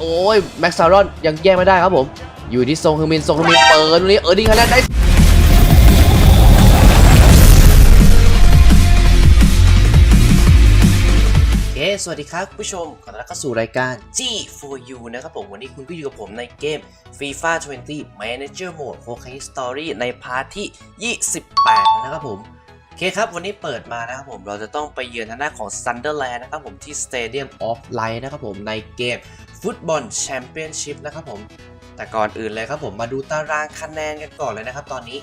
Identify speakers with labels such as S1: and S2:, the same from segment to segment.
S1: โอ้ยแม็กซารอนยังแย่งไม่ได้ครับผม อยู่ที่ทรงฮึมินทรงฮึมินเปิดตรงนี้เออดีคะแนนได้โอเคสวัสดีครับผู้ชมขอต้อนรับเข้าสู่รายการ G4U นะครับผม วันนี้คุณก็อยู่กับผมในเกม FIFA 20 Manager Mode Hokage Story ในพาร์ทที่ 28 นะครับผม เคครับวันนี้เปิดมานะครับผมเราจะต้องไปเยือนทางด้านของ Sunderland นะครับผมที่ Stadium of Light นะครับผมในเกมฟุตบอลแชมเปี้ยนชิพนะครับผมแต่ก่อนอื่นเลยครับผมมาดูตารางคะแนนกันก่อนเลยนะครับตอนนี้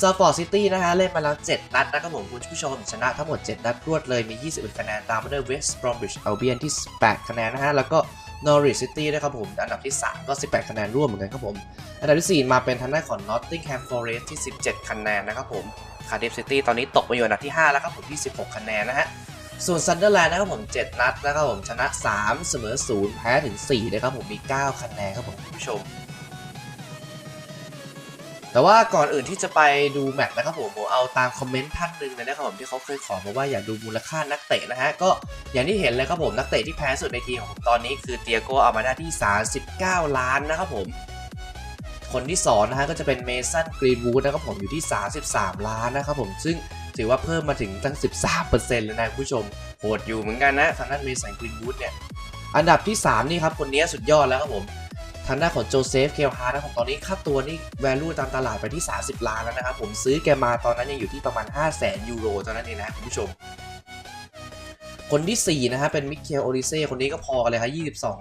S1: สปอร์ตซิตี้นะฮะเล่นมาแล้ว 7 นัดนะครับผมคุณผู้ชมชนะทั้งหมด 7 นัดรวดเลยมี 21 คะแนนตามมาด้วยเวสต์บรอมบิชอัลเบียนที่ 8 คะแนนนะฮะแล้วก็ นอริสซิตี้นะครับผม อันดับที่ 3 ก็ 18 คะแนนร่วมเหมือนกันครับผม อันดับที่ 4 มาเป็นทางด้านของ Nottingham Forest ที่ 17 คะแนนนะครับผมคาร์ดิฟซิตี้ตอนนี้ตกมาอยู่อันดับที่ 5 แล้วครับผมที่ 16 คะแนนนะฮะ ส่วนซันเดอร์แลนด์นะครับผม 7 นัดนะครับผมชนะ 3 เสมอ 0 แพ้ถึง4นะครับผมมี 9 คะแนนครับผมคุณผู้ชม แต่ว่าก่อนอื่นที่จะไปดูแมตช์นะครับผมผมเอาตามคอมเมนต์ท่านหนึ่งเลยนะครับผมที่เขาเคยขอมาว่าอยากดูมูลค่านักเตะนะฮะก็อย่างที่เห็นเลยครับผมนักเตะที่แพ้สุดในทีมของผมตอนนี้คือเตียโกอามาดาที่ 39 ล้านนะครับผมคนที่สองนะฮะก็จะเป็นเมสันกรีนวูดนะครับผมอยู่ที่ 33 ล้านนะครับผมซึ่งถือว่าเพิ่มมาถึงตั้ง 13%เลยนะคุณผู้ชมโหดอยู่เหมือนกันนะทางด้านเมสันกรีนวูดเนี่ยอันดับที่ 3 นี่ครับคนนี้สุดยอดแล้วครับผม ทางด้านของโจเซฟเคลฮาร์นะครับผมตอนนี้ค่าตัวนี่ value ตามตลาดไปที่ 30 ล้านแล้วนะครับผมซื้อแกมาตอนนั้นยังอยู่ที่ประมาณ 5 0 0 0 0 0ยูโรตอนนั้นเองนะคุณผู้ชม คนที่ 4 นะฮะเป็นมิเคลโอริเซ่คนนี้ก็พอเลยครับ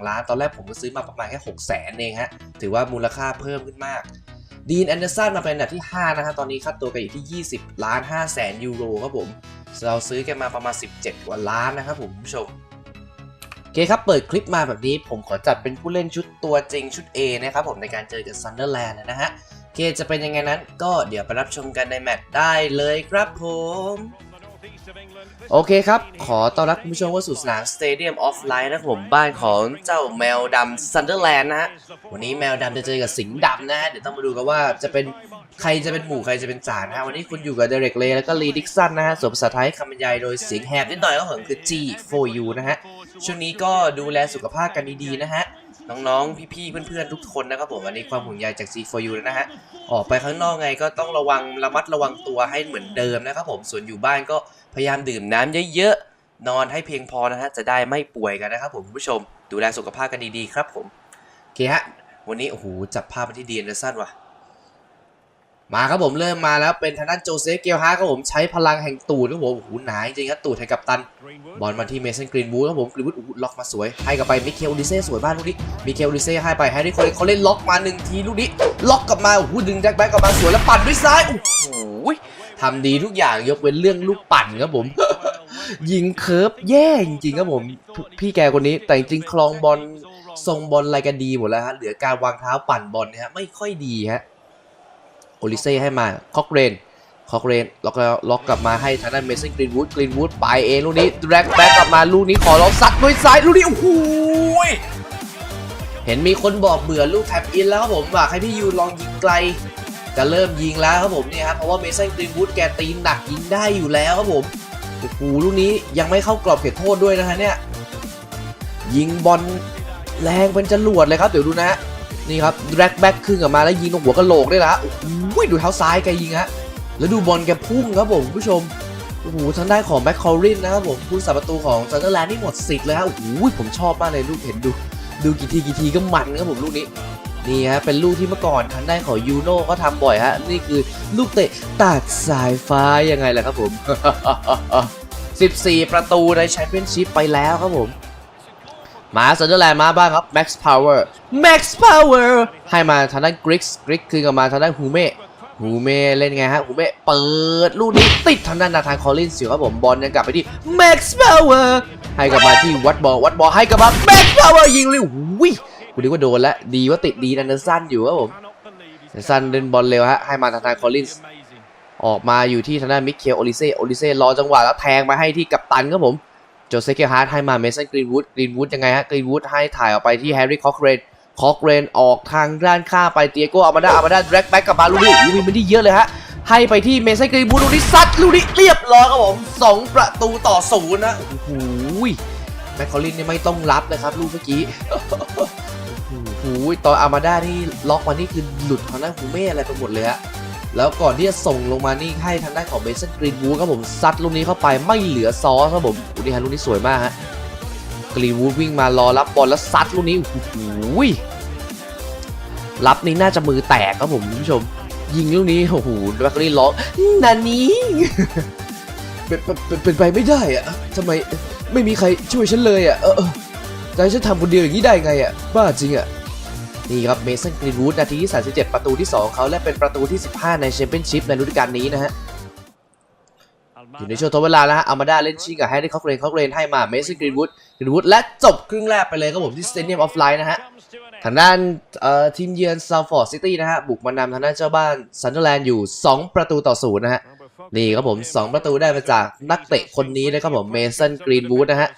S1: 22 ล้าน ตอนแรกผมก็ซื้อมาประมาณแค่6 0 0 0 0 0เองฮะถือว่ามูลค่าเพิ่มขึ้นมากดีนแอนเดอร์สันมาเป็นอันดับที่ 5 นะฮะตอนนี้ค่าตัวแกอยู่ที่ 20 ล้าน5แสนยูโรครับผมเราซื้อแกมาประมาณ 17 กว่าล้านนะครับผมคุณผู้ชม เคครับ เปิดคลิปมาแบบนี้ผมขอจัดเป็นผู้เล่นชุดตัวจริงชุด A นะครับผมในการเจอกับซันเดอร์แลนด์นะฮะโอเคจะเป็นยังไงนั้นก็เดี๋ยวไปรับชมกันในแมตช์ได้เลยครับผม โอเคครับ ขอต้อนรับคุณผู้ชมเข้าสู่สนาม Stadium of Light นะครับผมบ้านของเจ้าแมวดำซันเดอร์แลนด์นะฮะวันนี้แมวดำจะเจอกับสิงห์ดำนะฮะเดี๋ยวต้องมาดูกันว่าจะเป็นใครจะเป็นหมู่ใครจะเป็นจ่านะฮะวันนี้คุณอยู่กับเดเร็กเลแล้วก็ลีดิกสันนะฮะส่วนภาษาไทยคำบรรยายโดยเสียงแหบนิดหน่อยก็ผมคือ G4U นะฮะ ช่วงนี้ก็ดูแลสุขภาพกันดีๆนะฮะ น้องๆ พี่ๆ เพื่อนๆ ทุกคนนะครับผม อันนี้ความห่วงใยจาก G4U นะฮะ ออกไปข้างนอกไงก็ต้องระวังระมัดระวังตัวให้เหมือนเดิมนะครับผม ส่วนอยู่บ้านก็พยายามดื่มน้ำเยอะๆ นอนให้เพียงพอนะฮะ จะได้ไม่ป่วยกันนะครับผมคุณผู้ชม ดูแลสุขภาพกันดีๆ ครับผม โอเคฮะ วันนี้โอ้โหจับภาพมาที่ดีนเดอร์สันว่ะ มาครับผมเริ่มมาแล้วเป็นทางด้านโจเซฟเกียวฮาร์ครับผมใช้พลังแห่งตูดครับผมโอ้โหหนาจริงๆครับตูดให้กับตัน บอลมาที่เมสันกรีนวูดครับผมกรีนวูดล็อกมาสวย ให้กับไปมิเคลดิเซ่สวยมากลูกนี้มิเคลดิเซ่ให้ไปแฮร์รี่โคเลนเขาเล่นล็อกมาหนึ่งทีลูกนี้ล็อกกลับมาโอ้โหดึงแจ็คแบ็กกลับมาสวยแล้วปั่นด้วยซ้ายโอ้โหทำดีทุกอย่างยกเว้นเรื่องลูกปั่นครับผมยิงเคิร์ฟแย่จริงๆครับผม พี่แกคนนี้แต่จริงคลองบอลทรงบอลอะไรกันดีหมดแล้วฮะเหลือการวางเท้าปั่นบอลนะฮะไม่ค่อยดีฮะ โอลิเซ่ให้มาคอกเรนคอกเรนล็อกแล้วล็อกกลับมาให้ทางด้านเมสันกรีนวูดกรีนวูดไปเองลูกนี้แร็กแบ็กกลับมาลูกนี้ขอล็อกซัดด้วยซ้ายลูกนี้โอ้โหยเห็นมีคนบอกเบื่อลูกแท็บอินแล้วครับผมอยากให้พี่ยูลองยิงไกลจะเริ่มยิงแล้วครับผมเนี่ยครับเพราะว่าเมสันกรีนวูดแกตีหนักยิงได้อยู่แล้วครับผมโอ้โหลูกนี้ยังไม่เข้ากรอบเขตโทษด้วยนะฮะเนี่ยยิงบอลแรงเป็นจรวดเลยครับเดี๋ยวดูนะฮะ นี่ครับแร็กแบ็กขึ้นกลับมาแล้วยิงตรงหัวกะโหลกด้วยนะโอ้โหดูเท้าซ้ายแกยิงฮะแล้วดูบอลแกพุ่งครับผมผู้ชมโอ้โหทางด้านของแบ็คคอรินนะครับผมผู้สาประตูของซันเดอร์แลนด์นี่หมดสิทธิ์เลยฮะโอ้โหผมชอบมากเลยลูกเห็นดู ดูกี่ทีกี่ทีก็มันครับผมลูกนี้นี่ฮะเป็นลูกที่เมื่อก่อนทางด้านของยูโน่ก็ทำบ่อยฮะนี่คือลูกเตะตัดสายฟ้ายังไงล่ะครับผม 14 ประตูในแชมเปี้ยนชิพไปแล้วครับผม มาซันเดอร์แลนด์มาบ้างครับ Max Power Max Power ให้มาทางด้านกริกส์กริกคืนกลับมาทางด้านฮูเม่ฮูเม่เล่นไงฮะฮูเม่เปิดลูกนี้ติดทางด้านนาธานคอลลินส์อยู่ครับผมบอลยังกลับไปที่ Max Power ให้กลับมาที่วัดบอลวัดบอลให้กลับมา Max Power ยิงเลยวิกูนึกว่าโดนแล้วดีว่าติดดีนันเดอร์สันอยู่ครับผมนันเดอร์สันเล่นบอลเร็วฮะให้มาทางด้านคอลลินส์ออกมาอยู่ที่ทางด้านมิเคลโอลิเซ่โอลิเซ่รอจังหวะแล้วแทงมาให้ที่กัปตันครับผม จเซฟเกฮาร์ดให้มาเมสันกรีนวูดกรีนวูดยังไงฮะกรีนวูดให้ถ่ายออกไปที่แฮร์รี่คอกเรนคอกเรนออกทางด้านข้างไปเตียโกอามาดาอามาดาแร็กแบ็กกลับมาลูกนี้ลูกนี้มันได้เยอะเลยฮะให้ไปที่เมสันกรีนวูดลูกนี้ซัดลูกนี้เรียบร้อยครับผมสองประตูต่อศูนย์นะโอ้โหแมคคอลินเนี่ยไม่ต้องรับเลยครับลูกเมื่อกี้โอ้โหตอนอามาด้าที่ล็อกมานี่คือหลุดทางด้านคูเม่อะไรไปหมดเลยฮะ แล้วก่อนที่จะส่งลงมานี่ให้ทางด้านของเบสันกรีนวูดครับผมซัดลูกนี้เข้าไปไม่เหลือซอสครับผมอุยนี่ฮะลูกนี้สวยมากฮะกรีนวูดวิ่งมารอรับบอลแล้วซัดลูกนี้โอ้โหรับนี่น่าจะมือแตกครับผมคุณผู้ชม ยิงลูกนี้โอ้โหแบคลีร้องนันนี้เป็นเป็นเป็นเป็นไปไม่ได้อะทำไมไม่มีใครช่วยฉันเลยอะเออเออจะให้ฉันทำคนเดียวอย่างนี้ได้ไงอะบ้าจริงอะ นี่ครับเมสันกรีนวูดนาทีที่ 37 ประตูที่ 2 เขาและเป็นประตูที่ 15 ในแชมเปี้ยนชิพในฤดูกาลนี้นะฮะอยู่ในช่วงทดเวลาแล้วฮะอามาด้าเล่นชิงกับแฮร์รี่คอกเรนคอกเรนให้มาเมสันกรีนวูดกรีนวูดและจบครึ่งแรกไปเลยครับผมที่สเตเดียมออฟไลน์นะฮะทางด้านเอ่อทีมเยือนซาวฟอร์ดซิตี้นะฮะบุกมานำทางด้านเจ้าบ้านซันเดอร์แลนด์อยู่ 2 ประตูต่อศูนย์นะฮะนี่ครับผม 2 ประตูได้มาจากนักเตะคนนี้นะครับผมเมสันกรีนวูดนะฮะ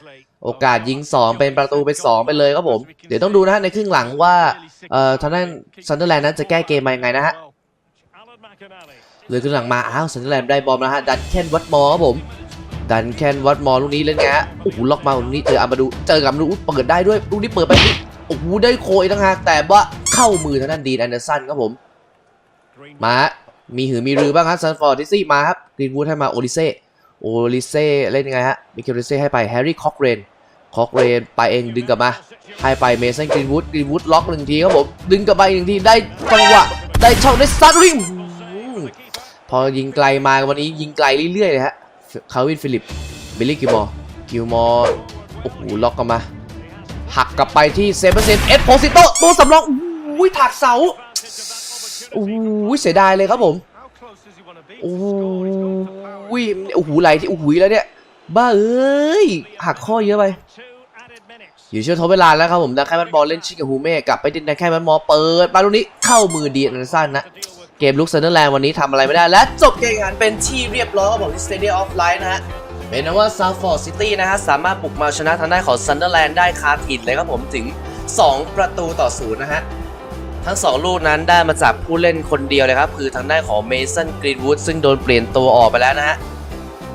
S1: โอกาสยิง 2 เป็นประตูไป2ไปเลยครับผม เดี๋ยวต้องดูนะฮะในครึ่งหลังว่าเอ่อทางด้านซันเดอร์แลนด์นั้นจะแก้เกมมายังไงนะฮะเลยครึ่งหลังมา อ้าวซันเดอร์แลนด์ได้บอลแล้วฮะ ดันแคนวัดมอร์ครับผม ดันแคนวัดมอร์ลูกนี้เล่นไงฮะ โอ้โหล็อกมาลูกนี้เจออามาดูเจอกับอามาดูอุ๊ยเปิดได้ด้วยลูกนี้เปิดไปนี่โอ้โหได้โคยตั้งหากแต่ว่าเข้ามือทางด้านดีนแอนเดอร์สันครับผม มา มีหือมีรือบ้างครับซันฟอร์ดดิซี่มาครับกรีนวูดให้มาโอลิเซ่ โอลิเซ่เล่นยังไงฮะมิเคลโอลิเซ่ให้ไปแฮร์รี่คอกเรนคอกเรนไปเองดึงกลับมา ให้ไปเมสันกรีนวูดกรีนวูดล็อกหนึ่งทีครับผม ดึงกลับไปอีกหนึ่งทีได้จังหวะได้ช่องได้ซัดริมพอยิงไกลมาวันนี้ยิงไกลเรื่อยๆเลยฮะคาวินฟิลิปบิลลี่กิมอร์กิมอร์โอ้โหล็อกกลับมา หักกลับไปที่เซเปอร์เซนเอสโพซิโตตัวสำรองอุ้ยถักเสาอุ้ยเสียดายเลยครับผม โอ้โหโอ้โหไหลที่โอ้โหแล้วเนี่ย บ้าเอ้ย หักข้อเยอะไปอยู่ช่วงทดเวลาแล้วครับผมดันแค่มันบอลเล่นชิงกับฮูเม่กลับไปดินดันแค่มันมอเปิดมาลูกนี้เข้ามือดีอันสั้นนะ เกมลุกเซนเดอร์แลนด์วันนี้ทำอะไรไม่ได้ และจบเกมงานเป็นที่เรียบร้อยครับผมที่ Stadium of Light นะฮะเป็นนว่าซาฟอร์ดซิตี้นะฮะสามารถบุกมาชนะทางด้านของซันเดอร์แลนด์ได้คาถิ่นเลยครับผมถึง 2 ประตูต่อศูนย์นะฮะ ทั้ง 2 ลูกนั้นได้มาจากผู้เล่นคนเดียวเลยครับ คือทางด้านของเมสันกรีนวูดซึ่งโดนเปลี่ยนตัวออกไปแล้วนะฮะ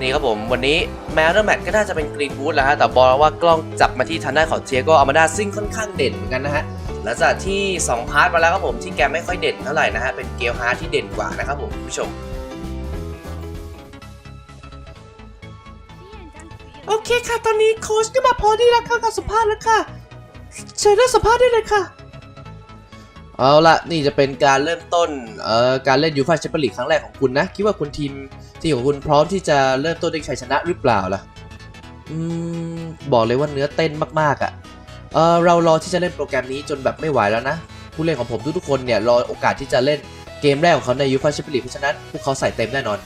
S1: นี่ครับผม วันนี้แมตช์แมตก็น่าจะเป็นกรีนวูดแล้วฮะ แต่บอกว่ากล้องจับมาที่ทางด้านของเทียโกอามาดาซึ่งค่อนข้างเด่นเหมือนกันนะฮะหลังจากที่ 2 พาร์ทมาแล้วครับผมที่แกไม่ค่อยเด่นเท่าไหร่นะฮะเป็นเกลฮาร์ทที่เด่นกว่านะครับผมผู้ชมโอเคค่ะ ตอนนี้โค้ชก็มาพอดีแล้วค่ะการสัมภาษณ์แล้วค่ะเชิญเริ่มสัมภาษณ์ได้เลยค่ะ เอาละนี่จะเป็นการเริ่มต้นเอ่อการเล่นยูฟ่าแชมเปี้ยนลีกครั้งแรกของคุณนะ คิดว่าคุณทีมทีมของคุณพร้อมที่จะเริ่มต้นด้วยชัยชนะหรือเปล่าล่ะอืมบอกเลยว่าเนื้อเต้นมากๆอะ่ะเออเรารอที่จะเล่นโปรแกรมนี้จนแบบไม่ไหวแล้วนะ ผู้เล่นของผมทุกๆคนเนี่ยรอโอกาสที่จะเล่นเกมแรกของเขาในยูฟ่าแชมเปี้ยนลีกเพราะฉะนั้นพวกเขาใส่เต็มแน่นอน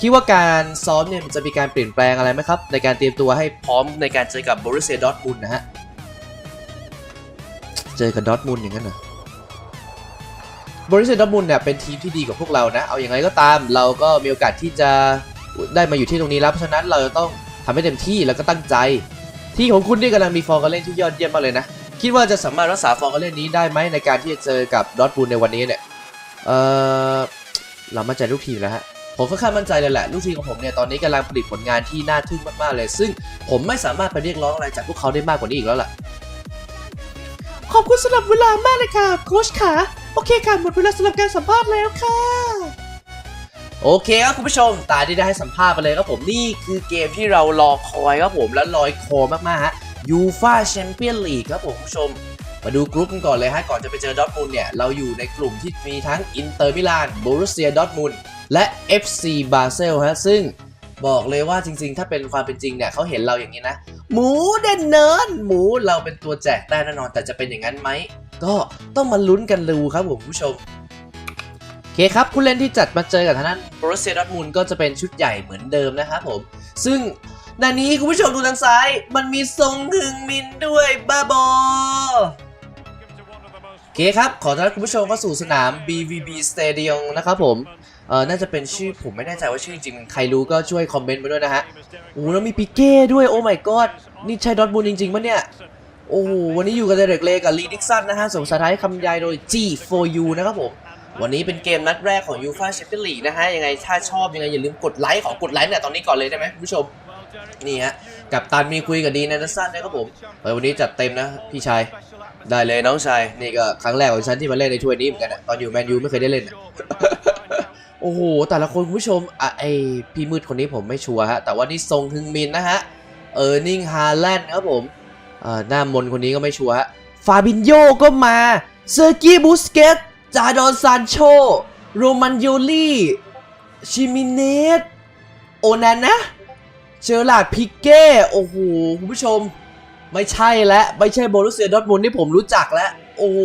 S1: คิดว่าการซ้อมเนี่ยมันจะมีการเปลี่ยนแปลงอะไรไหมครับ ในการเตรียมตัวให้พร้อมในการเจอกับบรูเซียดอทมุนนะฮะเจอกับดอทมุนอย่างนั้นเหรอ บรูเซียดอทมุนเนี่ยเป็นทีมที่ดีกว่าพวกเรานะ เอาอย่างไรก็ตามเราก็มีโอกาสที่จะได้มาอยู่ที่ตรงนี้แล้ว เพราะฉะนั้นเราจะต้องทำให้เต็มที่แล้วก็ตั้งใจ ที่ของคุณนี่กำลังมีฟอร์มการเล่นที่ยอดเยี่ยมมากเลยนะ คิดว่าจะสามารถรักษาฟอร์มการเล่นนี้ได้ไหมในการที่จะเจอกับดอทมุนในวันนี้เนี่ย เออเรามั่นใจลูกทีมแล้วฮะผมค่อนข้างมั่นใจเลยแหละลูกทีมของผมเนี่ยตอนนี้กำลังผลิตผลงานที่น่าทึ่งมากๆเลย ซึ่งผมไม่สามารถไปเรียกร้องอะไรจากพวกเขาได้มากกว่านี้อีกแล้วล่ะ ขอบคุณสำหรับเวลามากเลยค่ะโค้ชขาโอเคค่ะหมดเวลาสำหรับการสัมภาษณ์แล้วค่ะ โอเคครับคุณผู้ชม ตาที่ได้ให้สัมภาษณ์ไปเลยครับผมนี่คือเกมที่เรารอคอยครับผมและลอยคอมากๆฮะยูฟาแชมเปี้ยนลีกครับผมคุณผู้ชม มาดูกรุ๊ปกันก่อนเลยฮะก่อนจะไปเจอดอทมุนเนี่ยเราอยู่ในกลุ่มที่มีทั้งอินเตอร์มิลานบ o รุเซียดอทมุนและ FC บาเซลฮะซึ่ง บอกเลยว่าจริง ๆ ถ้าเป็นความเป็นจริงเนี่ยเขาเห็นเราอย่างนี้นะ หมูเด่นเนินหมูเราเป็นตัวแจกแต้มแน่นอนแต่จะเป็นอย่างนั้นไหมก็ต้องมาลุ้นกันดูครับผมผู้ชมโอเคครับผู้เล่นที่จัดมาเจอกับทางนั้นบรูเซดอร์ทมุนก็จะเป็นชุดใหญ่เหมือนเดิมนะครับผม ซึ่งด้านนี้คุณผู้ชมดูทางซ้าย มันมีทรงหึงมินด้วยบ้าบอโอเคครับ ขอต้อนรับคุณผู้ชมเข้าสู่สนาม BVB Stadium นะครับผม เออน่าจะเป็นชื่อผมไม่แน่ใจว่าชื่อจริงใครรู้ก็ช่วยคอมเมนต์มาด้วยนะฮะโอ้โหแล้วมีปิเก้ด้วยโอ้ my god นี่ใช่ดอทมูลจริงๆปะเนี่ย โอ้โหวันนี้อยู่กับเดเร็กเลกับลีดิกซันนะฮะส่งสายท้ายคำยายโดย G4U นะครับผมวันนี้เป็นเกมนัดแรกของ UEFA Champions League นะฮะยังไงถ้าชอบยังไงอย่าลืมกดไลค์ขอกดไลค์เนี่ยตอนนี้ก่อนเลยได้ไหมคุณผู้ชมนี่ฮะกับตันมีคุยกับดีนแอนเดอร์สันนะครับผมเออวันนี้จัดเต็มนะพี่ชายได้เลยน้องชายนี่ก็ครั้งแรกของฉันที่มาเล่นในถ้วยนี้เหมือนกันนะตอนอยู่แมนยูไม่เคยได้เล่นนะ โอ้โห แต่ละคนคุณผู้ชมอะไอพี่มืดคนนี้ผมไม่ชัวร์ฮะ แต่ว่านี่ทรงฮึงมินนะฮะ เออร์นิงฮาแลนด์ครับผมเอ่อหน้ามนคนนี้ก็ไม่ชัวร์ฮะ ฟาบินโยก็มาเซอร์กี้บูสเกตจาดอนซานโชโรมันโยลี่ชิมิเนสโอนันนะเจอร์ลาดพิกเก้ โอ้โห คุณผู้ชม ไม่ใช่แล้วไม่ใช่โบรุสเซียดอทมุนที่ผมรู้จักแล้ว โอ้โห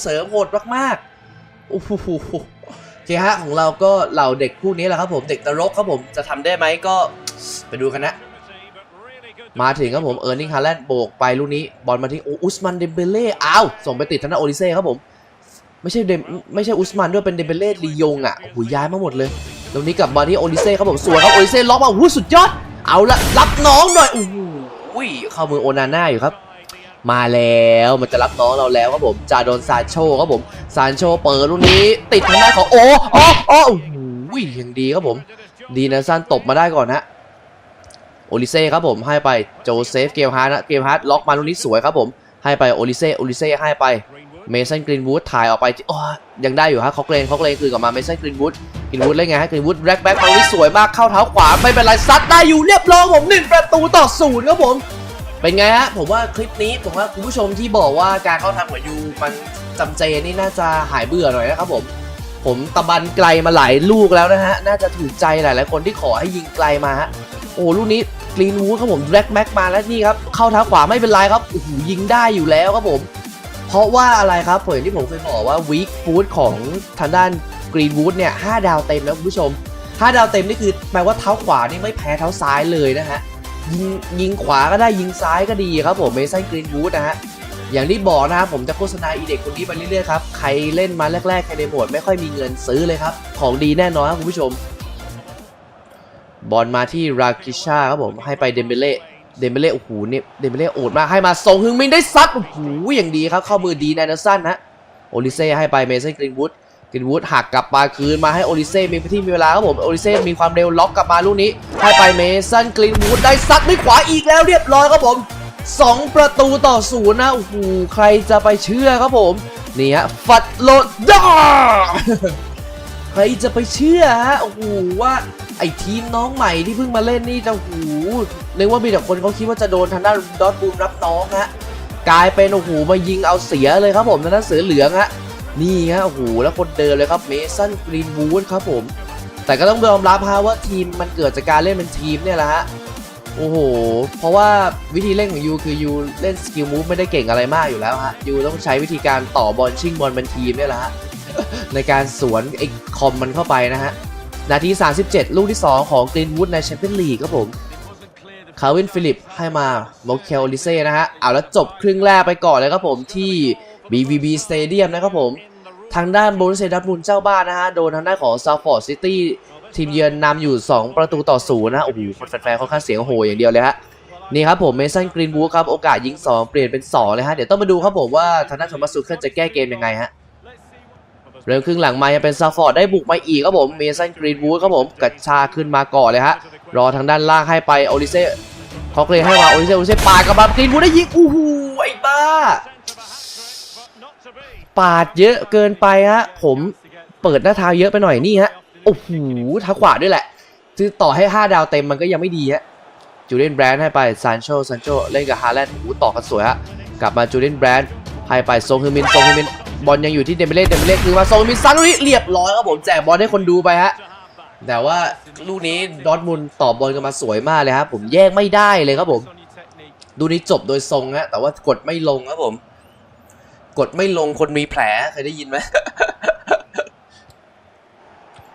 S1: เสริมโหดมากๆ โอ้โห เคฮะของเราก็เหล่าเด็กพวกนี้แหละครับผมเด็กนรกครับผมจะทำได้ไหมก็ไปดูกันนะมาถึงครับผมเออร์นิงฮาแลนด์โบกไปลูกนี้บอลมาที่อุสมันเดมเบเล่อ้าวส่งไปติดทางด้านโอลิเซ่ครับผมไม่ใช่เดมไม่ใช่อุสมันด้วยเป็นเดมเบเล่ลียงอะโอ้โหย้ายมาหมดเลยตรงนี้กลับมาที่โอลิเซ่ครับผมสวยครับโอลิเซ่ล็อกมาโอ้โหสุดยอด เอาละรับน้องหน่อยอ้โหอุ้ยเข้ามือโอนาน่าอยู่ครับ มาแล้วมันจะรับน้องเราแล้วครับผมจาโดนซานโชครับผมซานโชเปิดลูกนี้ ติดทางด้านของโอ้โอ้โอ้โอ้โหยังดีครับผม ดีนะซันตบมาได้ก่อนฮะโอลิเซ่ครับผมให้ไปโจเซฟเกมฮาร์ดนะเกมฮาร์ดล็อกมาลูกนี้สวยครับผม ให้ไปโอลิเซ่โอลิเซ่ให้ไปเมสันกรีนวูดถ่ายออกไปที่อ๋อยังได้อยู่ฮะเขาเกรนเขาเกรนคืนกลับมาเมสันกรีนวูดกรีนวูดเล่นไงฮะกรีนวูดแบ็คแบ็คมาลูกนี้สวยมากเข้าเท้าขวาไม่เป็นไรซัดได้อยู่เรียบร้อยผมหนึ่งประตูต่อศูนย์ครับผม เป็นไงฮะ ผมว่าคลิปนี้ผมว่าคุณผู้ชมที่บอกว่าการเข้าทำของยูมันจำเจนี่น่าจะหายเบื่อหน่อยนะครับผม ผมตะบันไกลมาหลายลูกแล้วนะฮะ น่าจะถูกใจหลายๆคนที่ขอให้ยิงไกลมาฮะ โอ้ลูกนี้กรีนวูดครับผมแบล็กแม็กมาแล้วนี่ครับ เข้าเท้าขวาไม่เป็นไรครับโอ้โหยิงได้อยู่แล้วครับผม เพราะว่าอะไรครับผมอย่างที่ผมเคยบอกว่าวีคฟูดของทางด้านกรีนวูดเนี่ยห้าดาวเต็มแล้วคุณผู้ชมห้าดาวเต็มนี่คือแปลว่าเท้าขวานี่ไม่แพ้เท้าซ้ายเลยนะฮะ ยิงยิงขวาก็ได้ยิงซ้ายก็ดีครับผมเมสันกรีนวูดนะฮะอย่างที่บอกนะครับผมจะโฆษณาอีเด็กคนนี้ไปเรื่อยๆครับใครเล่นมาแรกๆใครในโหมดไม่ค่อยมีเงินซื้อเลยครับ ของดีแน่นอนครับคุณผู้ชม บอลมาที่ราคิชาครับผมให้ไปเดมเบเล่เดมเบเล่โอ้โหเนี่ยเดมเบเล่โอดมากให้มาส่งฮึงมินได้ซัดโอ้โหอย่างดีครับ เข้ามือดีแนนเดอร์สันนะโอลิเซ่ให้ไปเมสันกรีนวูด กรีนวูดหักกลับมาคืนมาให้โอลิเซ่มีพื้นที่มีเวลาครับผมโอลิเซ่มีความเร็วล็อกกลับมาลูกนี้ ให้ไปเมสันกรีนวูดได้ซัดด้วยขวาอีกแล้วเรียบร้อยครับผมสองประตูต่อศูนย์นะโอ้โหใครจะไปเชื่อครับผมนี่ฮะฟัดโลดดาใครจะไปเชื่อฮะโอ้โหว่าไอ้ทีมน้องใหม่ที่เพิ่งมาเล่นนี่จะโอ้โหนึกว่ามีแต่คนเขาคิดว่าจะโดนทางด้านดอทบูมรับน้องฮะกลายเป็นโอ้โหมายิงเอาเสียเลยครับผมทางด้านเสือเหลืองฮะ นี่ฮะโอ้โหแล้วคนเดินเลยครับเมสันกรีนวูดครับผม แต่ก็ต้องยอมรับฮะว่าทีมมันเกิดจากการเล่นเป็นทีมเนี่ยแหละฮะโอ้โห เพราะว่าวิธีเล่นของยูคือยูเล่นสกิลมูฟไม่ได้เก่งอะไรมากอยู่แล้วฮะยูต้องใช้วิธีการต่อบอลชิงบอลเป็นทีมเนี่ยแหละฮะในการสวนไอ้คอมมันเข้าไปนะฮะ นาที 37 ลูกที่ 2 ของกรีนวูดในแชมเปี้ยนลีกครับผมคาร์วินฟิลิปให้มาโมเคลลิเซ่นะฮะ เอาแล้วจบครึ่งแรกไปก่อนเลยครับผมที่ BVB Stadium นะครับผม ทางด้านโบรุเซียดอร์ทมุนเจ้าบ้านนะฮะ โดนทางด้านของซาฟอร์ดซิตี้ทีมเยือนนำอยู่ 2 ประตูต่อศูนย์นะโอ้โหแฟนๆค่อนข้างเสียงโหยอย่างเดียวเลยฮะนี่ครับผมเมสันกรีนวูดครับโอกาสยิง 2 เปลี่ยนเป็น 2 เลยฮะ เดี๋ยวต้องมาดูครับผมว่าทางด้านโทมัสซูเคิลจะแก้เกมยังไงฮะเริ่มครึ่งหลังมายังเป็นซาฟอร์ดได้บุกมาอีกครับผมเมสันกรีนวูดครับผมกระชาขึ้นมาก่อนเลยฮะรอทางด้านล่างให้ไปโอลิเซ่เขาเลยให้มาโอลิเซ่โอลิเซ่ปาดกับมากรีนวูดได้ยิงอู้หูไอ้บ้า ปาดเยอะเกินไปฮะผมเปิดหน้าเท้าเยอะไปหน่อยนี่ฮะโอ้โหท้าขวาด้วยแหละคือต่อให้ 5 ดาวเต็มมันก็ยังไม่ดีฮะจูเลียนแบรนด์ให้ไปซานโชซานโชเล่นกับฮาแลนด์โอ้ต่อกันสวยฮะกลับมาจูเลียนแบรนด์ให้ไปซงฮึมินซงฮึมินบอลยังอยู่ที่เดมเบเล่เดมเบเล่คือมาซงฮึมินซันลูกนี้เรียบร้อยครับผมแจกบอลให้คนดูไปฮะแต่ว่าลูกนี้ดอทมุนต่อบอลกันมาสวยมากเลยครับผมแยกไม่ได้เลยครับผม ดูนี้จบโดยทรงฮะแต่ว่ากดไม่ลงครับผม กดไม่ลงคนมีแผลเคยได้ยินไหม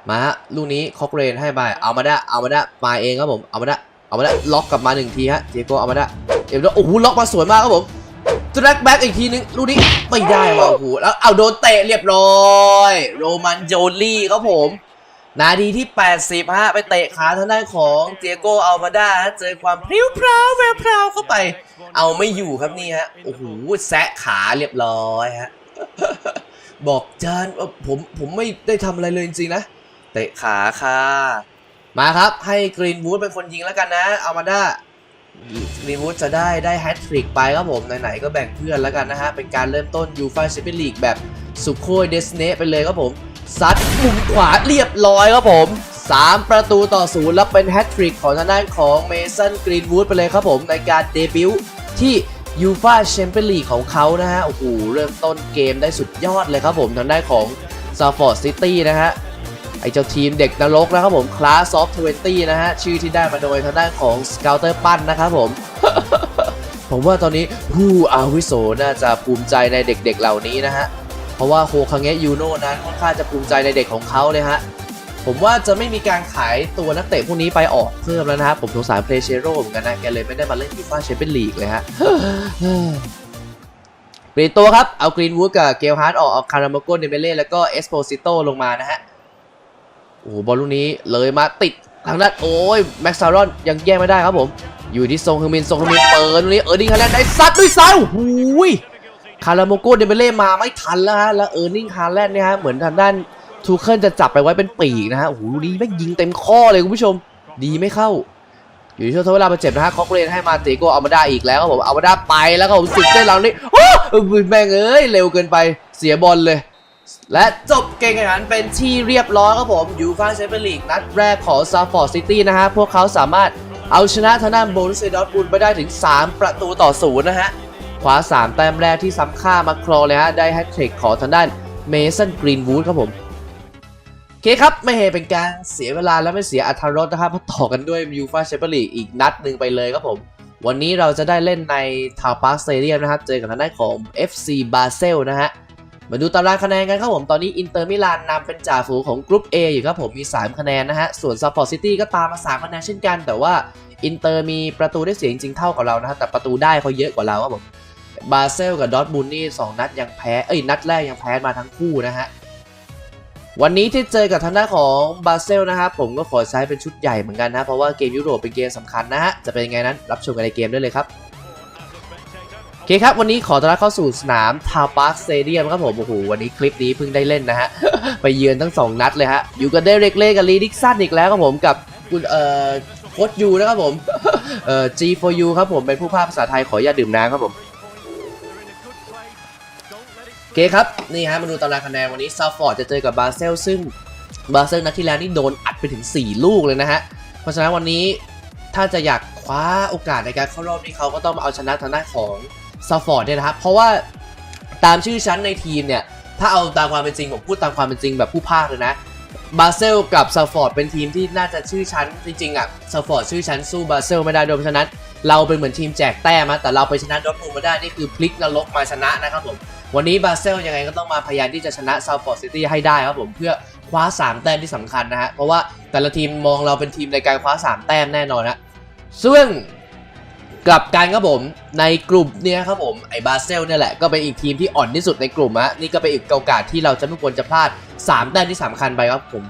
S1: มาฮะลูกนี้คอกเรนให้ไปเอามาได้เอามาได้มาเองครับผมเอามาได้เอามาได้ล็อกกลับมาหนึ่งทีฮะเจโกเอามาได้เอ็มโอ้โหล็อกมาสวยมากครับผมแทร็กแบ็กอีกทีนึงลูกนี้ไม่ได้ว่ะโอ้โหแล้วเอาโดนเตะเรียบร้อย โรมันโจลี่ครับผม นาทีที่ 80 ฮะ ไปเตะขาทางด้านของเตียโกอัลมาด้าเจอความพริ้วพราวแววพราวเข้าไป เอาไม่อยู่ครับนี่ฮะ โอ้โห แซะขาเรียบร้อยฮะ บอกจานว่าผมผมไม่ได้ทำอะไรเลยจริงๆนะ เตะขาค่ะ มาครับให้กรีนวูดเป็นคนยิงแล้วกันนะเอามาด้ากรีนวูดจะได้ได้แฮตทริกไปครับผม ไหนๆก็แบ่งเพื่อนแล้วกันนะฮะ เป็นการเริ่มต้นยูฟ่าแชมเปี้ยนลีกแบบสุโคยเดสเนไปเลยครับผม ซัดมุมขวาเรียบร้อยครับผม 3 ประตูต่อศูนย์แล้วเป็นแฮตทริกของทางด้านของเมสันกรีนวูดไปเลยครับผม ในการเดบิวต์ที่ยูฟาแชมเปี้ยนลีกของเขานะฮะ โอ้โห เริ่มต้นเกมได้สุดยอดเลยครับผมทางด้านของซาฟอร์ดซิตี้นะฮะ ไอเจ้าทีมเด็กนรกนะครับผมคลาสซอฟทเวนตี้นะฮะ ชื่อที่ได้มาโดยทางด้านของสเกลเตอร์ปั้นนะครับผมผมว่าตอนนี้ผู้อาวุโสน่าจะภูมิใจในเด็กๆเหล่านี้นะฮะ เพราะว่าโฮคังเงะยูโน่นั้นค่อนข้างจะภูมิใจในเด็กของเขาเลยฮะผมว่าจะไม่มีการขายตัวนักเตะพวกนี้ไปออกเพิ่มแล้วนะฮะผมสงสารเพลเชโร่เหมือนกันนะแกเลยไม่ได้มาเล่นฟีฟ่าแชมเปี้ยนลีกเลยฮะเปลี่ยนตัวครับ เอากรีนวูดกับเกลฮาร์ดออกเอาคาราโมโกเดเมเล่แล้วก็เอสโปซิโตลงมานะฮะ โอ้โห บอลลูกนี้เลยมาติดทางด้านโอ้ยแม็กซารอนยังแย่งไม่ได้ครับผม อยู่ที่ทรงฮึมินทรงฮึมินเปิดตรงนี้เออร์นิงฮาแลนด์ได้ซัดด้วยซ้ายโอ้ย คาราโมโกเดเมเล่มาไม่ทันแล้วฮะ แล้วเออร์นิงฮาแลนด์เนี่ยฮะ เหมือนทางด้านทูเคิลจะจับไปไว้เป็นปีกนะฮะ โอ้โหลูกนี้แม่ยิงเต็มข้อเลยคุณผู้ชม ดีไม่เข้า อยู่ที่ช่วงทดเวลาบาดเจ็บนะฮะคอกเรนให้มาเตโกเอัลมาไดาอีกแล้วครับผม เอัลมาไดาไปแล้วก็ผมสุดเส้นหลังนี่โอ้เออแม่งเอ้ย เร็วเกินไป เสียบอลเลย และจบเกมแข่งขันเป็นที่เรียบร้อยครับผมยูฟ่าแชมเปี้ยนลีกนัดแรกของซาฟอร์ดซิตี้นะฮะ พวกเขาสามารถเอาชนะทางด้านโบรุสเซดอร์ทมุนไปได้ถึง 3 ประตูต่อศูนย์นะฮะ คว้า 3 แต้มแรกที่ซ้ำค่ามาครองเลยฮะ ได้แฮตทริกของทางด้านเมสันกรีนวูดครับผมโอเคครับ ไม่เฮเป็นการเสียเวลาและไม่เสียอัธรสนะครับมาต่อกันด้วยยูฟาแชมเปี้ยนลีกอีกนัดหนึ่งไปเลยครับผม วันนี้เราจะได้เล่นในทาวปาร์คสเตเดียมนะครับ เจอกับทางด้านของ FC บาเซลนะฮะมาดูตารางคะแนนกันครับผมตอนนี้อินเตอร์มิลานนำเป็นจ่าฝูงของกรุ๊ป A อยู่ครับผมมี 3 คะแนนนะฮะ ส่วนซัพพอร์ตซิตี้ก็ตามมา 3 คะแนนเช่นกัน แต่ว่าอินเตอร์มีประตูได้เสียจริงเท่ากับเรานะฮะแต่ประตูได้เขาเยอะกว่าเราครับผม บาเซลกับดอทมุนนี่2นัดยังแพ้ เอ้ยนัดแรกยังแพ้มาทั้งคู่นะฮะ วันนี้ที่เจอกับทางด้านของบาเซลนะครับผมก็ขอใช้เป็นชุดใหญ่เหมือนกันนะเพราะว่าเกมยุโรปเป็นเกมสำคัญนะฮะจะเป็นยังไงนั้นรับชมกันในเกมได้เลยครับโอเคครับวันนี้ขอต้อนรับเข้าสู่สนามทาวาร์คสเตเดียมครับผมโอ้โหวันนี้คลิปนี้เพิ่งได้เล่นนะฮะไปเยือนทั้ง 2 นัดเลยฮะอยู่กับเดเรกเล่กับลีดิกสันอีกแล้วครับผมกับคุณเอ่อโค้ชยูนะครับผมเอ่อ G4U ครับผมเป็นผู้ภาคภาษาไทยขออย่าตดื่มน้ำครับผม เคครับ นี่ฮะมาดูตารางคะแนนวันนี้ซาฟอร์ดจะเจอกับบาเซลซึ่งบาเซลนัดที่แล้วนี่โดนอัดไปถึง 4 ลูกเลยนะฮะ เพราะฉะนั้นวันนี้ถ้าจะอยากคว้าโอกาสในการเข้ารอบนี้เขาก็ต้องมาเอาชนะทางด้านของซาฟอร์ดเนี่ยนะครับ เพราะว่าตามชื่อชั้นในทีมเนี่ย ถ้าเอาตามความเป็นจริง ผมพูดตามความเป็นจริงแบบผู้ภาคเลยนะบาเซลกับซาฟอร์ดเป็นทีมที่น่าจะชื่อชั้นจริงๆอะซาฟอร์ดชื่อชั้นสู้บาเซลไม่ได้โดยเพราะฉะนั้นเราเป็นเหมือนทีมแจกแต้มนะแต่เราไปชนะดอทมุนด์มาได้นี่คือพลิกนรกมาชนะนะครับผม วันนี้บาเซลยังไงก็ต้องมาพยายามที่จะชนะซา u ฟอร์ดซิตี้ให้ได้ครับผมเพื่อคว้า 3 แต้มที่สำคัญนะฮะเพราะว่าแต่ละทีมมองเราเป็นทีมในการคว้า 3 แต้มแน่นอนนะซึ่งกลับกันครับผมในกลุ่มเนี้ยครับผมไอ้บาเซลเนี่ยแหละก็เป็นอีกทีมที่อ่อนที่สุดในกลุ่มฮะนี่ก็เป็นอีกโอกาสที่เราจะไม่ควรจะพลาด 3 แต้มที่สำคัญไปครับผม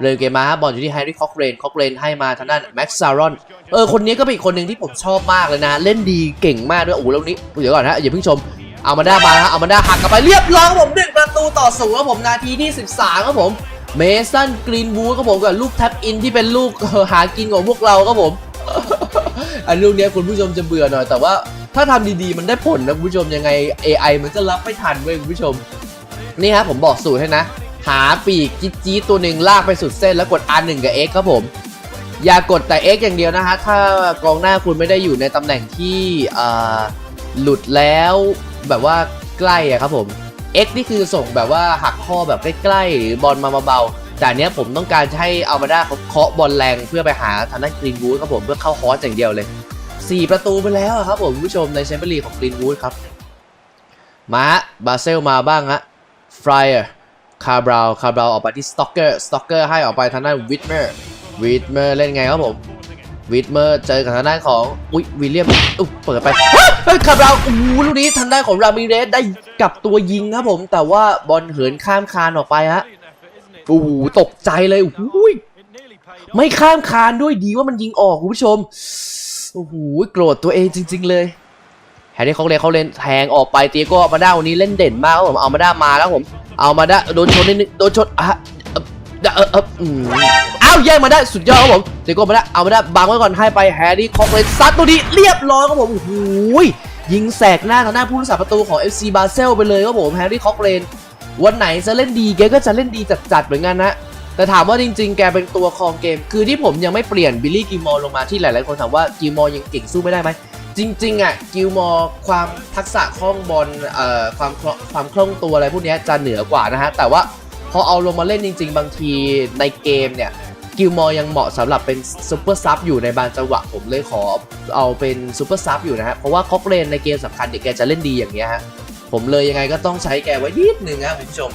S1: เริ่มเกมมาฮะบอลอยู่ที่แฮร์รี่คอกเรนคอกเรนให้มาทางด้านแม็กซ์ซารอนเออคนนี้ก็เป็นอีกคนหนึ่งที่ผมชอบมากเลยนะ เล่นดีเก่งมากด้วยโอ้โหแล้วนี้เดี๋ยวก่อนฮะอย่าเพิ่งชม เอามาได้มาฮะเอามาได้หักกลับไปเรียบร้อยครับผมหนึ่งประตูต่อศูนย์ครับผมนาทีที่ 13ครับผมเมสันกรีนวูดครับผมกับลูกแท็บอินที่เป็นลูกหากินของพวกเราครับผมอันลูกเนี้ยคุณผู้ชมจะเบื่อหน่อย แต่ว่าถ้าทำดีๆมันได้ผลนะคุณผู้ชมยังไง AI มันจะรับไม่ทันเว้ยคุณผู้ชม นี่ฮะผมบอกสูตรให้นะ หาปีกจี๊ดจี๊ตัวหนึ่งลากไปสุดเส้นแล้วกด R1 กับ X ครับผม อย่ากดแต่ X อย่างเดียวนะฮะ ถ้ากองหน้าคุณไม่ได้อยู่ในตำแหน่งที่หลุดแล้ว แบบว่าใกล้อะครับผม X นี่คือส่งแบบว่าหักข้อแบบใกล้ๆหรือบอลมาเบาๆแต่เนี้ยผมต้องการจะให้อัลมาด้าเขาเคาะบอลแรงเพื่อไปหาทางด้านกรีนวูดครับผมเพื่อเข้าฮอสอย่างเดียวเลย 4 ประตูไปแล้วอะครับผมผู้ชมในแชมเปี้ยนลีกของกรีนวูดครับ มาบาเซลมาบ้างฮะฟรายร์คาร์บราวคาร์บราวออกไปที่สต็อกเกอร์สต็อกเกอร์ให้ออกไปทางด้านวิทเมอร์วิทเมอร์เล่นไงครับผม วิทเมอร์เจอกับทางด้านของอุ้ยวิลเลียมอุ๊ยเปิดไปเฮ้ยคาร์บราอู้ลูกนี้ทางด้านของรามิเรสได้กลับตัวยิงครับผม แต่ว่าบอลเหินข้ามคานออกไปฮะโอ้โหตกใจเลยโอ้ยไม่ข้ามคานด้วยดีว่ามันยิงออกคุณผู้ชมโอ้โหโกรธตัวเองจริง ๆ เลยแฮร์รี่เขาเล่นเขาเล่นแทงออกไปเตียโก็เอามาด้าวันนี้เล่นเด่นมากครับผมเอามาด้ามาแล้วผมเอามาด้าโดนชนนิดนึงโดนชนอะ เออ
S2: เออเอออืมอ้าวแย่งมาได้สุดยอดครับผมเดโก้มาได้เอามาได้บังไว้ก่อนให้ไปแฮร์รี่คอกเลยซัดตัวนี้เรียบร้อยครับผมโอ้โหยิงแสกหน้าทางหน้าผู้รักษาประตูของ FC บาเซลไปเลยครับผมแฮร์รี่คอกเลนวันไหนจะเล่นดีแกก็จะเล่นดีจัดๆเหมือนกันนะแต่ถามว่าจริงๆ แกเป็นตัวครองเกม คือที่ผมยังไม่เปลี่ยนบิลลี่กิมอร์ลงมาที่หลายๆ คนถามว่ากิมอร์ยังเก่งสู้ไม่ได้ไหม จริง ๆ อะ กิมอร์ความทักษะคล่องบอลเอ่อความความคล่องตัวอะไรพวกนี้จะเหนือกว่านะฮะ แต่ว่า พอเอาลงมาเล่นจริง ๆ บางทีในเกมเนี่ยกิลมอร์ยังเหมาะสำหรับเป็นซูเปอร์ซับอยู่ในบางจังหวะผมเลยขอเอาเป็นซูเปอร์ซับอยู่นะฮะเพราะว่าคอกเลนในเกมสำคัญเนี่ยแกจะเล่นดีอย่างเงี้ยฮะผมเลยยังไงก็ต้องใช้แกไว้นิดนึงนะคุณผู้ชม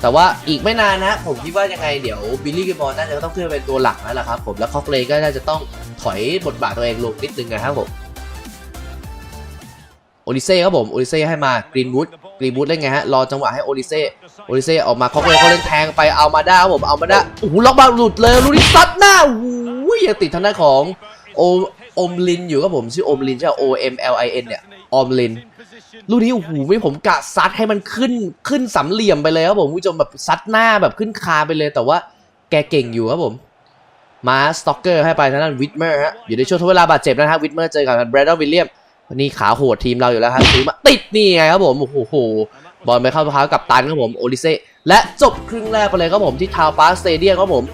S2: แต่ว่าอีกไม่นานนะ ผมคิดว่ายังไงเดี๋ยวบิลลี่กิลมอร์น่าจะต้องขึ้นเป็นตัวหลักแล้วล่ะครับผมแล้วคอกเลนก็น่าจะต้องถอยบทบาทตัวเองลงนิดนึงนะครับผม โอลิเซ่ครับผม โอลิเซ่ให้มากรีนวูดกรีนวูดเล่นไงฮะ รอจังหวะให้โอลิเซ่ โอลิเซ่ออกมาเขาเลยเขาเล่นแทงไปเอามาได้ครับผม เอามาได้โอ้โหล็อกบาหลุดเลยลูนี้ซัดหน้าโอ้โหยังติดทางด้านของโออมลินอยู่ครับผมชื่ออมลินใช่ไหม O M L I N เนี่ยอมลินลูกนี้โอ้โหไม่ผมกะซัดให้มันขึ้นขึ้นสามเหลี่ยมไปเลยครับผมผู้ชมแบบซัดหน้าแบบขึ้นคาไปเลยแต่ว่าแกเก่งอยู่ครับผม มาสต็อกเกอร์ให้ไปทางด้านวิทเมอร์ฮะอยู่ในช่วงทดเวลาบาดเจ็บนะฮะวิทเมอร์เจอกับแบรดอนวิลเลียม นนี้ขาโหดทีมเราอยู่แล้วครับซื้อมาติดนี่ไงครับผมโอ้โหบอลไปเข้าเท้ากับตันครับผมโอลิเซ่และจบครึ่งแรกไปเลยครับผมที่ทาวปาสเตเดียมครับผม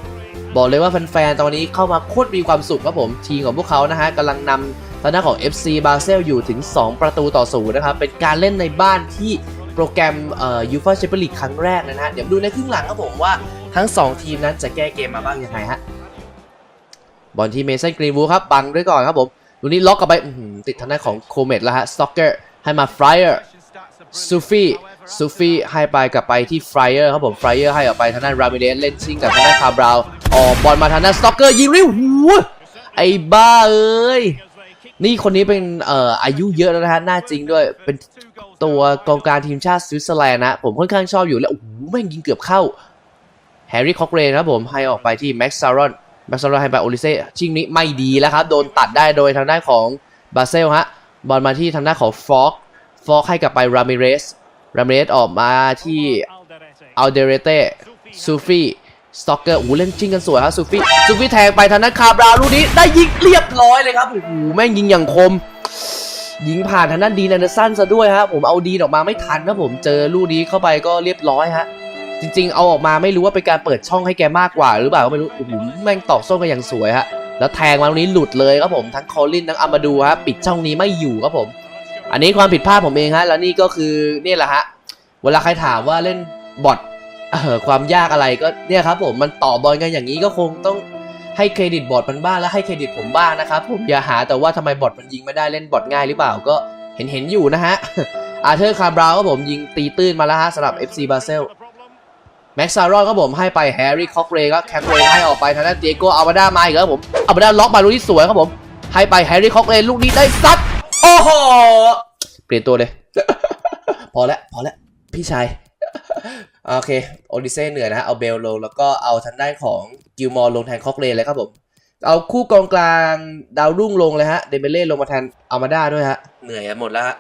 S2: บอกเลยว่าแฟนๆตอนนี้เข้ามาโคตรมีความสุขครับผม ทีมของพวกเขานะฮะกำลังนำทางด้านของ FC บาเซลอยู่ถึง 2 ประตูต่อศูนย์นะครับ เป็นการเล่นในบ้านที่โปรแกรมเอ่อยูฟ่าแชมเปี้ยนลีกครั้งแรกนะฮะเดี๋ยวดูในครึ่งหลังครับผมว่าทั้ง 2 ทีมนั้นจะแก้เกมมาบ้างยังไงฮะบอลที่เมสันกรีนวูดครับบังด้วยก่อนครับผม ลูกนี้ล็อกกลับไปติดทางด้านของโคเมตแล้วฮะสต็อกเกอร์ให้มาฟรายเออร์ซูฟี่ซูฟี่ให้ไปกลับไปที่ฟรายเออร์ครับผมฟรายเออร์ให้ออกไปทางด้านรามิเดสเล่นชิงกับทางด้านคาร์บราวออกบอลมาทางด้านสต็อกเกอร์ยิงริ้วหูไอ้บ้าเอ้ยนี่คนนี้เป็นเอ่ออายุเยอะแล้วนะฮะหน้าจริงด้วยเป็นตัวกองกางทีมชาติสวิตเซอร์แลนด์นะผมค่อนข้างชอบอยู่แล้วโอ้โหแม่งยิงเกือบเข้าแฮร์รี่คอกเรนครับผมให้ออกไปที่แม็กซ์ซารอน แบ็กซอลให้ไปโอลิเซ่ชิงนี้ไม่ดีแล้วครับ โดนตัดได้โดยทางด้านของบาเซลฮะบอลมาที่ทางด้านของฟอกฟอกให้กับไปรามิเรสรามิเรสออกมาที่อัลเดเรเต้ซูฟี่สต็อกเกอร์โอ้เล่นจริงกันสวยครับซูฟี่ซูฟี่แทงไปทางด้านคาบราลูกนี้ได้ยิงเรียบร้อยเลยครับโอ้โหแม่งยิงอย่างคม ยิงผ่านทางด้านดีนแอนเดอร์สันซะด้วยฮะผมเอาดีออกมาไม่ทันครับผมเจอลูกนี้เข้าไปก็เรียบร้อยฮะ จริง ๆ เอาออกมาไม่รู้ว่าเป็นการเปิดช่องให้แกมากกว่า หรือเปล่าก็ไม่รู้โอ้โหแม่งตอกส้นกันอย่างสวยฮะแล้วแทงมาตรงนี้หลุดเลยครับผมทั้งคอลินทั้งอามาดูฮะปิดช่องนี้ไม่อยู่ครับผม อันนี้ความผิดพลาดผมเองฮะแล้วนี่ก็คือเนี่ยแหละฮะเวลาใครถามว่าเล่นบอทออความยากอะไรก็เนี่ยครับผมมันต่อบอลกันอย่างนี้ก็คงต้องให้เครดิตบอทมันบ้างแล้วให้เครดิตผมบ้างนะครับผมอย่าหาแต่ว่าทำไมบอทมันยิงไม่ได้เล่นบอทง่ายหรือเปล่าก็เห็นเห็นอยู่นะฮะอาเธอร์คาร์บราวก็ผมยิงตีตื้นมาแล้วฮะสำหรับ FC บาเซล แม็กซารอนก็ผมให้ไปแฮร์รี่คอกเรย์ก็แคมเรย์ให้ออกไปทางด้านเตียโกอัลบาด้ามาอีกแล้วผมอัลบาด้าล็อกมาลูกที่สวยครับผม ให้ไปแฮร์รี่คอกเรย์ลูกนี้ได้ซัดโอ้โหเปลี่ยนตัวเลย พอแล้วพอแล้วพี่ชายโอเคโอดิเซ่เหนื่อยนะฮะเอาเบลลงแล้วก็เอาทางด้านของกิลมอร์ลงแทนคอกเรย์เลยครับผมเอาคู่กองกลางดาวรุ่งลงเลยฮะเดเมเล่ลงมาแทนอัลมาด้าด้วยฮะเหนื่อยหมดแล้วฮะ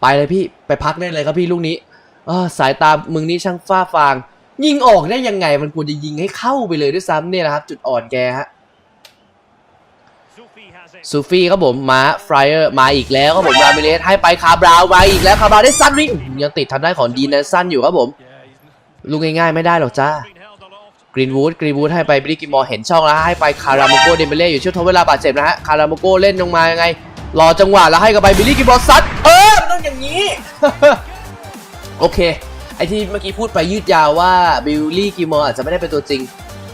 S2: ไปเลยพี่ไปพักได้เลยครับพี่ลูกนี้อ้อสายตามึงนี่ช่างฟ้าฟาง ยิงออกได้ยังไงมันควรจะยิงให้เข้าไปเลยด้วยซ้ำเนี่ยนะครับ จุดอ่อนแกฮะซูฟี่ครับผมมาฟรายเออร์มาอีกแล้วครับผมรามิเลสให้ไปคาบราวมาอีกแล้วคาบราวได้สั้นนี่ยังติดทางด้านของดีนแนนสันอยู่ครับผมลูกง่ายๆไม่ได้หรอกจ้ากรีนวูดกรีนวูดให้ไปบริกิมอร์เห็นช่องแล้วให้ไปคาราโมโกเดมเบเล่อยู่ช่วงทดเวลาบาดเจ็บนะฮะคาราโมโกเล่นลงมายังไง รอจังหวะแล้วให้กับไปบิลลี่กิมอร์ซัดเออต้องอย่างนี้ โอเค ไอที่เมื่อกี้พูดไปยืดยาวว่าบิลลี่กิมอร์อาจจะไม่ได้เป็นตัวจริง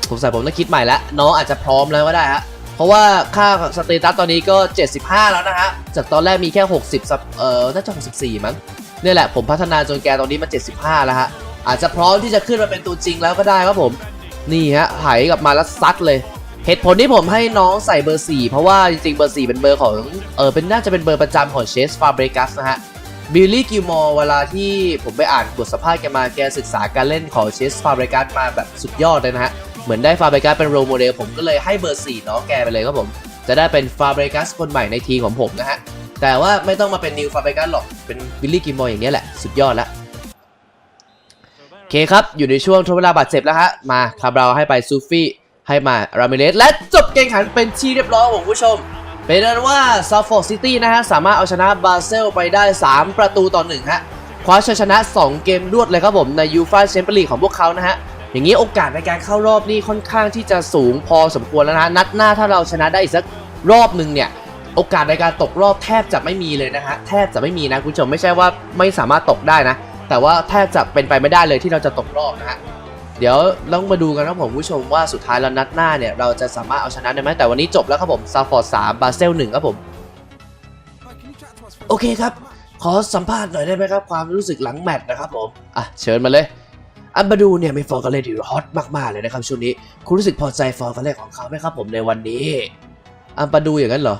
S2: ผมใส่ผมต้องคิดใหม่แล้วน้องอาจจะพร้อมแล้วก็ได้ฮะเพราะว่าค่าสเตตัสตอนนี้ก็ 75 แล้วนะฮะจากตอนแรกมีแค่ 60สัปเอ่อน่าจะ64 มั้งเนี่ยแหละผมพัฒนาจนแกตอนนี้มา 75 แล้วฮะอาจจะพร้อมที่จะขึ้นมาเป็นตัวจริงแล้วก็ได้ครับผม นี่ฮะไหกลับมาแล้วซัดเลย เหตุผลที่ผมให้น้องใส่เบอร์ 4 เพราะว่าจริงๆเบอร์ 4 เป็นเบอร์ของเออเป็นน่าจะเป็นเบอร์ประจำของเชสฟาเบรกัสนะฮะ บิลลี่กิลมอร์เวลาที่ผมไปอ่านบทสัมภาษณ์แกมาแกศึกษาการเล่นของเชสฟาเบรกัสมาแบบสุดยอดเลยนะฮะ เหมือนได้ฟาเบรกัสเป็นโรโมเดลผมก็เลยให้เบอร์4น้องแกไปเลยครับผม จะได้เป็นฟาเบรกัสคนใหม่ในทีมของผมนะฮะ แต่ว่าไม่ต้องมาเป็นนิวฟาเบรกัสหรอกเป็นบิลลี่กิลมอร์อย่างนี้ยแหละสุดยอดละเคครับ อยู่ในช่วงทดเวลาบาดเจ็บแล้วฮะ มาคาบราให้ไปซูฟี่ให้มารามิเลสและจบเกมขันเป็นที่เรียบร้อยของผู้ชม เป็นนั้นว่าซาฟฟอร์ซิตี้นะฮะสามารถเอาชนะบาเซลไปได้ 3 ประตูต่อ1ฮะคว้าชัยชนะ 2 เกมรวดเลยครับผมในยูฟาแชมเปี้ยนลีกของพวกเขานะฮะอย่างนี้โอกาสในการเข้ารอบนี่ค่อนข้างที่จะสูงพอสมควรแล้วนะนัดหน้าถ้าเราชนะได้อีกสักรอบหนึ่งเนี่ยโอกาสในการตกรอบแทบจะไม่มีเลยนะฮะแทบจะไม่มีนะคุณผู้ชมไม่ใช่ว่าไม่สามารถตกได้นะ แต่ว่าแทบจะเป็นไปไม่ได้เลยที่เราจะตกรอบนะฮะ เดี๋ยวต้องมาดูกันครับผมผู้ชมว่าสุดท้ายแล้วนัดหน้าเนี่ย เราจะสามารถเอาชนะได้ไหมแต่วันนี้จบแล้วครับผมซาฟอร์ดสามบาเซลหนึ่งครับผม โอเคครับ ขอสัมภาษณ์หน่อยได้ไหมครับ ความรู้สึกหลังแมตช์นะครับผมอะเชิญมาเลยอัมบาดูเนี่ยมีฟอร์กันเล่นที่ฮอตมากๆเลยนะครับช่วงนี้ คุณรู้สึกพอใจฟอร์กันเล่นของเขาไหมครับผมในวันนี้อัมบาดูอย่างนั้นเหรอ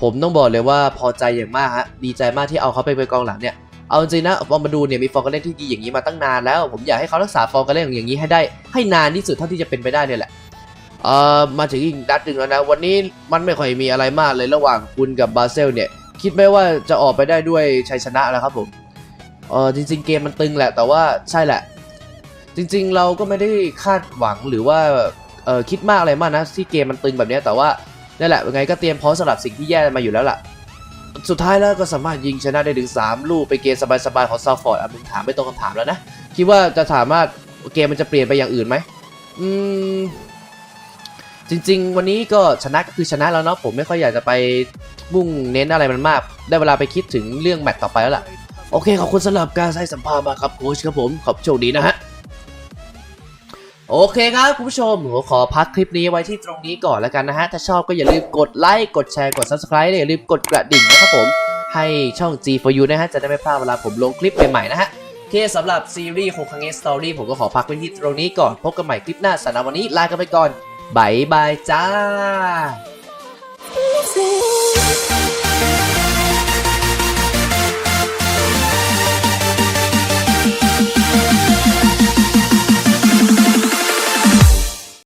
S2: ผมต้องบอกเลยว่าพอใจอย่างมากฮะดีใจมากที่เอาเขาไปเป็นกองหลังเนี่ย เอาจริงนะอัมบาดูเนี่ยมีฟอร์กันเล่นที่ดีอย่างนี้มาตั้งนานแล้ว ผมอยากให้เขารักษาฟอร์กันเล่นอย่างนี้ให้ได้ให้นานที่สุดเท่าที่จะเป็นไปได้เนี่ยแหละเอ่อมาถึงอีกนัดหนึ่งแล้วนะ วันนี้มันไม่ค่อยมีอะไรมากเลยระหว่างคุณกับบาเซลเนี่ย คิดไหมว่าจะออกไปได้ด้วยชัยชนะแล้วครับผมเออจริง ๆ เกมมันตึงแหละแต่ว่าใช่แหละ จริง ๆ เราก็ไม่ได้คาดหวังหรือว่าเออคิดมากอะไรมากนะที่เกมมันตึงแบบนี้แต่ว่านั่นแหละยังไงก็เตรียมพร้อมสำหรับสิ่งที่แย่มาอยู่แล้วล่ะ สุดท้ายแล้วก็สามารถยิงชนะได้ถึง 3 ลูกไปเกมสบายๆของซาฟอร์ดอะมึงถามไม่ตรงคำถามแล้วนะ คิดว่าจะสามารถเกมมันจะเปลี่ยนไปอย่างอื่นไหมอืมจริง ๆ วันนี้ก็ชนะก็คือชนะแล้วเนาะผมไม่ค่อยอยากจะไปมุ่งเน้นอะไรมันมาก ได้เวลาไปคิดถึงเรื่องแมตต์ต่อไปแล้วล่ะ โอเค ขอบคุณสำหรับการให้สัมภาษณ์มาครับโค้ชครับผม ขอบโชคดีนะฮะ โอเคครับคุณผู้ชมผมขอพักคลิปนี้ไว้ที่ตรงนี้ก่อนแล้วกันนะฮะ ถ้าชอบก็อย่าลืมกดไลค์ กดแชร์ กด subscribe และอย่าลืมกดกระดิ่งนะครับผม ให้ช่อง G for you นะฮะ จะได้ไม่พลาดเวลาผมลงคลิปใหม่ๆนะฮะโอเคสำหรับซีรีส์โคคังเงสตอรี่ผมก็ขอพักไว้ที่ตรงนี้ก่อน พบกันใหม่คลิปหน้าสำหรับวันนี้ลากันไปก่อนบายบายจ้า